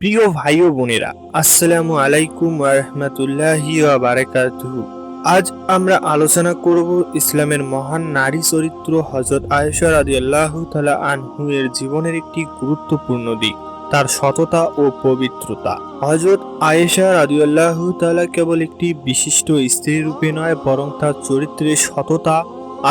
প্রিয় ভাই ও বোনেরা, আসসালামু আলাইকুম রহমতুল্লাহি বারাকাতুহু। আজ আমরা আলোচনা করব ইসলামের মহান নারী চরিত্র হজরত আয়েশা রাদিয়াল্লাহু তাআলা আনহু এর জীবনের একটি গুরুত্বপূর্ণ দিক, তার সততা ও পবিত্রতা। হজরত আয়েশা রাদিয়াল্লাহু তাআলা কেবল একটি বিশিষ্ট স্ত্রী রূপে নয়, বরং তার চরিত্রের সততা,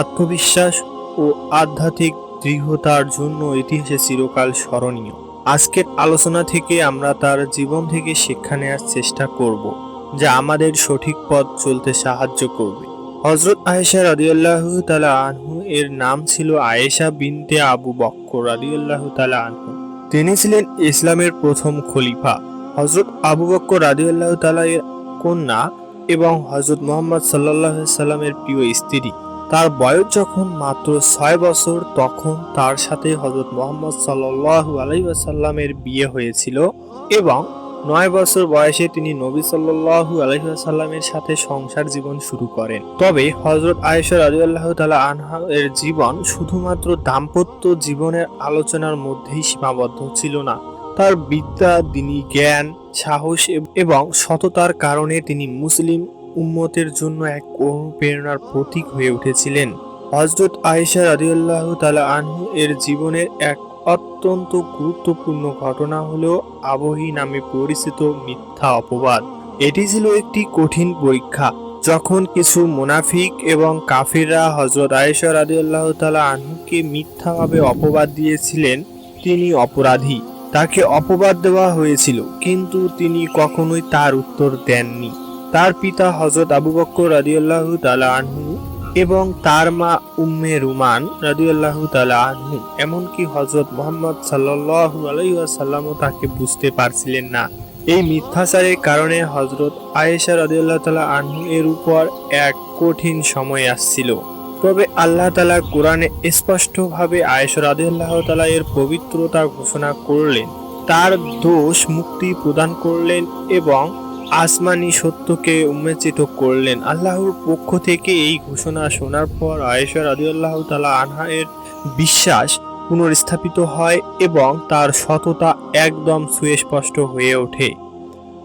আত্মবিশ্বাস ও আধ্যাত্মিক দৃঢ়তার জন্য ইতিহাসে চিরকাল স্মরণীয়। আজকের আলোচনা থেকে আমরা তার জীবন থেকে শিক্ষা নেওয়ার চেষ্টা করব, যা আমাদের সঠিক পথ চলতে সাহায্য করবে। হজরত আয়েশা রাদিয়াল্লাহু তালা আনহু, এর নাম ছিল আয়েশা বিনতে আবু বক্কর রাদিয়াল্লাহু তালা আনহু। তিনি ছিলেন ইসলামের প্রথম খলিফা। হজরত আবু বক্কর রাদিয়াল্লাহু তাআলা এর কন্যা এবং হজরত মোহাম্মদ সাল্লাল্লাহু সাল্লামের প্রিয় স্ত্রী। তার বয়স যখন মাত্র ছয় বছর, তখন তার সাথে হজরত মোহাম্মদ সাল্লাল্লাহু আলাইহি ওয়াসাল্লামের বিয়ে হয়েছিল এবং নয় বছর বয়সে তিনি নবী সাল্লাল্লাহু আলাইহি ওয়াসাল্লামের সাথে সংসার জীবন শুরু করেন। তবে হজরত আয়েশা রাদিয়াল্লাহু তাআলা আনহা এর জীবন শুধুমাত্র দাম্পত্য জীবনের আলোচনার মধ্যেই সীমাবদ্ধ ছিল না। তার বিদ্যা, দিনী জ্ঞান, সাহস এবং সততার কারণে তিনি মুসলিম উম্মতের জন্য এক অনুপ্রেরণার প্রতীক হয়ে উঠেছিলেন। হজরত আয়েশা রাদিয়াল্লাহু তালা আনহু এর জীবনের এক অত্যন্ত গুরুত্বপূর্ণ ঘটনা হল আবহি নামে পরিচিত মিথ্যা অপবাদ। এটি ছিল একটি কঠিন পরীক্ষা, যখন কিছু মুনাফিক এবং কাফিররা হজরত আয়েশা রাদিয়াল্লাহু তালা আনহুকে মিথ্যাভাবে অপবাদ দিয়েছিলেন। তিনি অপরাধী, তাকে অপবাদ দেওয়া হয়েছিল, কিন্তু তিনি কখনোই তার উত্তর দেননি। তার পিতা হজরত আবু বক্কর রাদিয়াল্লাহু তাআলা আনহু এবং তার মা উম্মে রুমান রাদিয়াল্লাহু তাআলা আনহু। এমনকি হজরত মোহাম্মদ সাল্লাল্লাহু আলাইহি ওয়াসাল্লামও তাকে বুঝতে পারছিলেন না। এই মিথ্যাচারের কারণে হজরত আয়েশা রাদিয়াল্লাহু তাআলা আনহু এর উপর এক কঠিন সময় আসছিল। তবে আল্লাহ তালা কোরআনে স্পষ্টভাবে আয়েশা রাদিয়াল্লাহু তাআলা এর পবিত্রতা ঘোষণা করলেন। তার দোষ মুক্তি প্রদান করলেন এবং আসমানি সত্যকে উন্মেচিত করলেন। আল্লাহর পক্ষ থেকে এই ঘোষণা শোনার পর আয়েশা রাদিয়াল্লাহু তাআলা আনহা এর বিশ্বাস পুনর্স্থাপিত হয় এবং তার সততা একদম সুস্পষ্ট হয়ে ওঠে।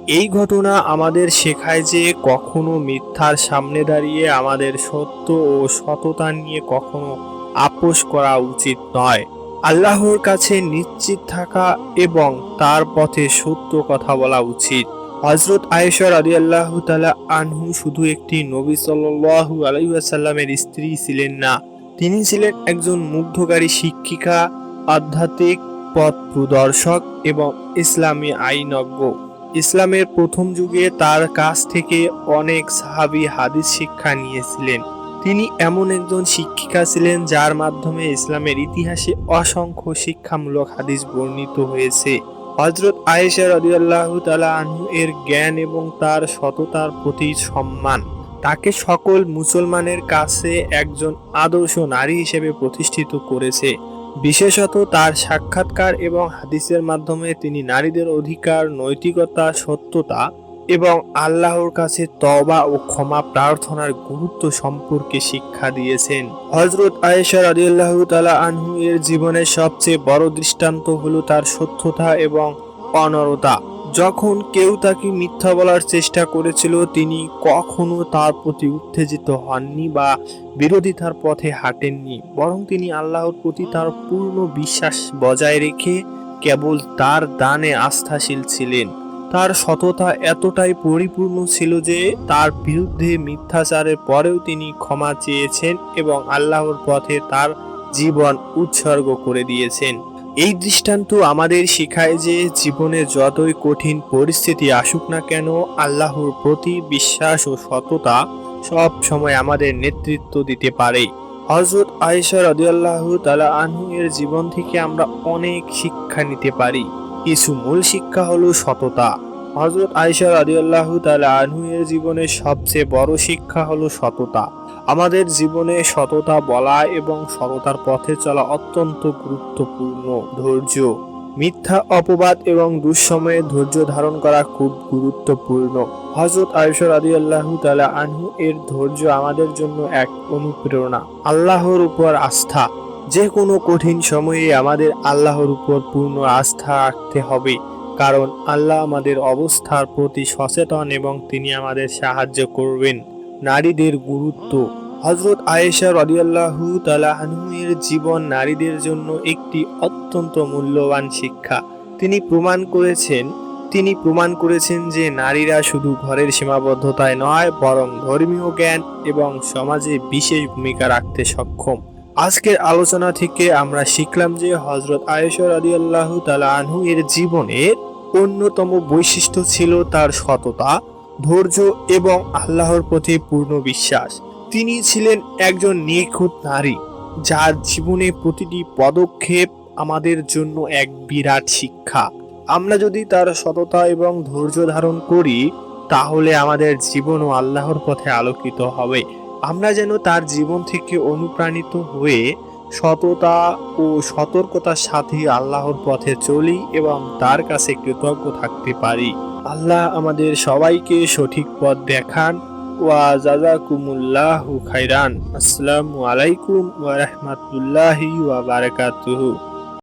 এই ঘটনা আমাদের শেখায় যে কখনো মিথ্যার সামনে দাঁড়িয়ে আমাদের সত্য ও সততা নিয়ে কখনো আপোষ করা উচিত নয়। আল্লাহর কাছে নিশ্চিত থাকা এবং তার পথে সত্য কথা বলা উচিত। হজরত আয়েশা রাদিয়াল্লাহু তালা আনহু শুধু একটি নবী সাল্লাল্লাহু আলাইহি ওয়াসাল্লামের স্ত্রী ছিলেন না। তিনি ছিলেন একজন মুগ্ধকারী শিক্ষিকা, আধ্যাত্মিক পথ প্রদর্শক এবং ইসলামী আইনজ্ঞ। ইসলামের প্রথম যুগে তার কাছ থেকে অনেক সাহাবি হাদিস শিক্ষা নিয়েছিলেন। তিনি এমন একজন শিক্ষিকা ছিলেন যার মাধ্যমে ইসলামের ইতিহাসে অসংখ্য শিক্ষামূলক হাদিস বর্ণিত হয়েছে। হজরত আয়েশা রাজিয়াল্লাহ তালা আনহু এর জ্ঞান এবং তার সততার প্রতি সম্মান। তাকে সকল মুসলমানের কাছে একজন আদর্শ নারী হিসেবে প্রতিষ্ঠিত করেছে। বিশেষত তার সাক্ষাৎকার এবং হাদিসের মাধ্যমে তিনি নারীদের অধিকার, নৈতিকতা, সত্যতা এবং আল্লাহর কাছে তবা ও ক্ষমা প্রার্থনার গুরুত্ব সম্পর্কে শিক্ষা দিয়েছেন। হজরত আয়েশা রাদিয়াল্লাহু তালা আনহু এর জীবনের সবচেয়ে বড় দৃষ্টান্ত হলো তার সত্যতা এবং অনরতা। যখন কেউ তাকে মিথ্যা বলার চেষ্টা করেছিল, তিনি কখনো তার প্রতি উত্তেজিত হননি বা বিরোধিতার পথে হাঁটেননি, বরং তিনি আল্লাহর প্রতি তার পূর্ণ বিশ্বাস বজায় রেখে কেবল তার দানে আস্থাশীল ছিলেন। তার সততা এতটাই পরিপূর্ণ ছিল যে তার বিরুদ্ধে মিথ্যাচারের পরেও তিনি ক্ষমা চেয়েছেন এবং আল্লাহর পথে তার জীবন উৎসর্গ করে দিয়েছেন। এই দৃষ্টান্ত আমাদের শেখায় যে জীবনে যতই কঠিন পরিস্থিতি আসুক না কেন, আল্লাহর প্রতি বিশ্বাস ও সততা সব সময় আমাদের নেতৃত্ব দিতে পারে। হজরত আয়েশা রাদিয়াল্লাহু তাআলা আনহু এর জীবন থেকে আমরা অনেক শিক্ষা নিতে পারি। কিছু মূল শিক্ষা হলো সততা। হজরত আয়েশা রাদিয়াল্লাহু তাআলা আনহু এর জীবনের সবচেয়ে বড় শিক্ষা হলো সততা। আমাদের জীবনে সততা বলা এবং সততার পথে চলা অত্যন্ত গুরুত্বপূর্ণ, ধৈর্য। মিথ্যা, অপবাদ এবং দুঃসময়ে ধৈর্য ধারণ করা খুব গুরুত্বপূর্ণ। হজরত আয়েশা রাদিয়াল্লাহু তালা আনহু এর ধৈর্য আমাদের জন্য এক অনুপ্রেরণা, আল্লাহর উপর আস্থা। যে কোনো কঠিন সময়ে আমাদের আল্লাহর উপর পূর্ণ আস্থা রাখতে হবে। কারণ আল্লাহ আমাদের অবস্থার প্রতি সচেতন এবং তিনি আমাদের সাহায্য করবেন। নারীদের গুরুত্ব। হজরত আয়েশা রদিয়াল্লাহু তালাহানুয়ের জীবন নারীদের জন্য একটি অত্যন্ত মূল্যবান শিক্ষা। তিনি প্রমাণ করেছেন, তিনি প্রমাণ করেছেন যে নারীরা শুধু ঘরের সীমাবদ্ধতায় নয়, বরং ধর্মীয় জ্ঞান এবং সমাজে বিশেষ ভূমিকা রাখতে সক্ষম। আজকের আলোচনা থেকে আমরা শিখলাম যে হজরত আয়েশা রাদিয়াল্লাহু তাআলা আনহু এর জীবনের অন্যতম বৈশিষ্ট্য ছিল তার সততা, ধৈর্য এবং আল্লাহর প্রতি পূর্ণ বিশ্বাস। তিনি ছিলেন একজন নিখুঁত নারী, যার জীবনে প্রতিটি পদক্ষেপ আমাদের জন্য এক বিরাট শিক্ষা। আমরা যদি তার সততা এবং ধৈর্য ধারণ করি, তাহলে আমাদের জীবনও আল্লাহর পথে আলোকিত হবে। আমরা যেন তার জীবন থেকে অনুপ্রাণিত হয়ে সততা ও সতর্কতার সাথে আল্লাহর পথে চলি এবং তার কাছে কৃতজ্ঞ থাকতে পারি। আল্লাহ আমাদের সবাইকে সঠিক পথ দেখান। ওয়া জাজাকুমুল্লাহু খাইরান আসসালামু আলাইকুম ওয়া রাহমাতুল্লাহি ওয়া বারাকাতুহু।